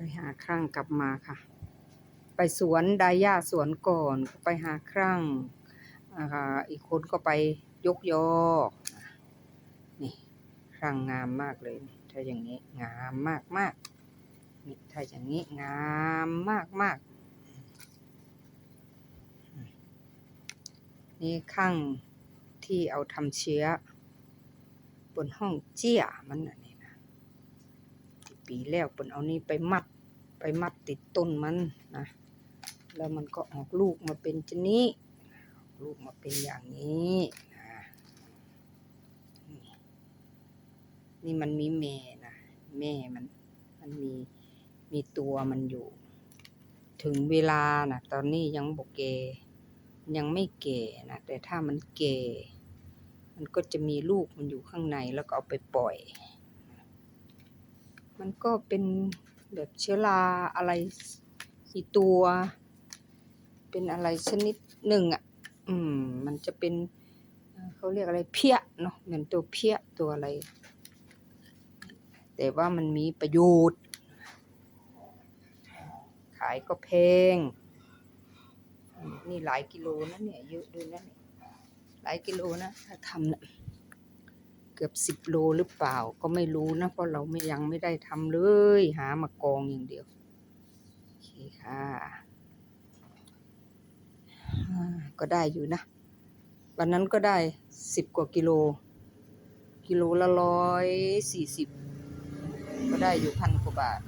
ไปหาครั่งกลับมาค่ะ ไปสวนไดาย่าสวนก่อนไปหาครั่งอ่าอีกคนก็ไปยกยอนี่ครั่งงามมากเลย ถ้าอย่างนี้งามมากมากนี่ถ้าอย่างนี้งามมากมากนี่ข้างที่เอาทำเชื้อบนห้องเจี้ยมันน่ะนี่นะ ปีแล้วเปินเอานี่ไปมัด ไปมัดติดต้นมันนะ แล้วมันก็ออกลูกมาเป็นชนี้ออลูกมาเป็นอย่างนี้นะนี่มันมีแม่นะ แม่มัน มันมี มีตัวมันอยู่ ถึงเวลานะตอนนี้ยังบกเก ยังไม่เก่นะ แต่ถ้ามันเก่มันก็จะมีลูกมันอยู่ข้างในแล้วก็เอาไปปล่อย มันก็เป็นแบบเชื้อราอะไรอีตัว เป็นอะไรชนิดหนึ่งอะ อืม มันจะเป็นเขาเรียกอะไรเพี้ยเนาะเหมือนตัวเพี้ยตัวอะไร แต่ว่ามันมีประโยชน์ ขายก็แพง นี่หลายกิโลนะเนี่ยเยอะด้วยนะหลายกิโลนะถ้าทำนะ เกือบสิบโลหรือเปล่าก็ไม่รู้นะ เพราะเราไม่ยังไม่ได้ทำเลย หามากองอย่างเดียว โอเคค่ะก็ได้อยู่นะ วันนั้นก็ได้สิบกว่ากิโล กิโลละร้อยสี่สิบก็ได้อยู่พันกว่าบาท